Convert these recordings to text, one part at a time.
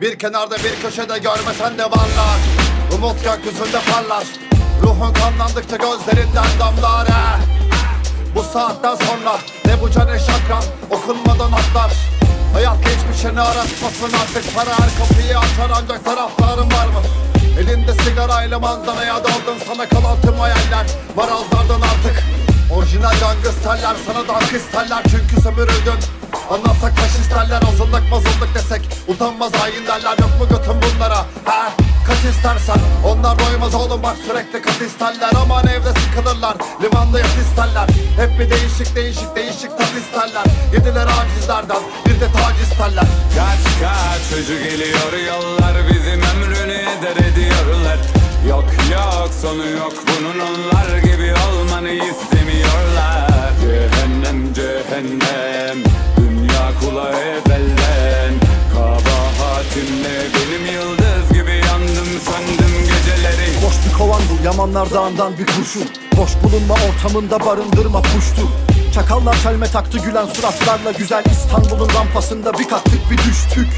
Bir kenarda bir köşede görmesen de varlar. Umut gökyüzünde parlar. Ruhun kanlandıkça gözlerinden damlar. He. Bu saatten sonra ne buca ne şakran okunmadan atlar. Hayat geçmişini aratmasın artık para. Her kapıyı açar ancak taraftarım var mı? Elinde sigarayla manzaraya daldın. Sana kalan tüm hayaller var. Azlardan artık Orijinal gangsterler sana da hak isterler Çünkü sömürüldün Anlatsak taş isterler azınlık mazınlık desek. Utanmaz hain derler yok mu götün bunlara? He kaç istersen. Onlar doymaz oğlum bak sürekli kat isterler. Aman evde sıkılırlar limanda yat isterler. Hep bir değişik değişik değişik tat isterler. Yediler acizlerden bir de tac isterler. Kaç kaç çocuk geliyor yollar bizim ömrünü eder Yok yok sonu yok. Bunun onlar gibi olmanı istemiyorlar. Cehennem cehennem. Dünya kulağı evvelden Kabahatim ne benim yıldız gibi yandım söndüm geceleri. Boş bir kovan bu Yamanlar dağından bir kurşun. Boş bulunma ortamında barındırma puştu. Çakallar çelme taktı gülen suratlarla Güzel İstanbul'un rampasında bir kalktık bir düştük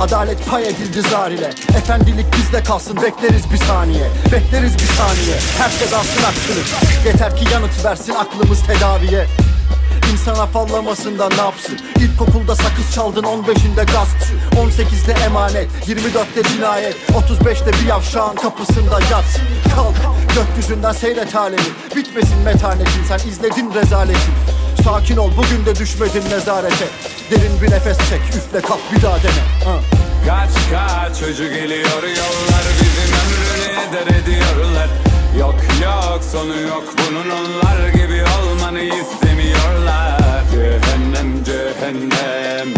Adalet pay edildi zar ile. Efendilik bizde kalsın bekleriz bir saniye. Bekleriz bir saniye. Herkes alsın hakkını Yeter ki yanıt versin aklımız tedaviye. İnsan afallamasında ne yapsın? İlkokulda sakız çaldın 15'inde gaspçı 18'de emanet 24'te cinayet. 35'te bir yavşağın kapısında yat Kalk gökyüzünden seyret halini Bitmesin metanetin sen izledin rezaleti Sakin ol bugün de düşmedin nezarete. Derin bir nefes çek üfle kalk bir daha dene. Ha. Kaç kaç çocuk geliyor yollar bizim ömrünü eder ediyorlar. Yok yok sonu yok bunun onlar gibi olmanı istemiyorlar. Cehennem cehennem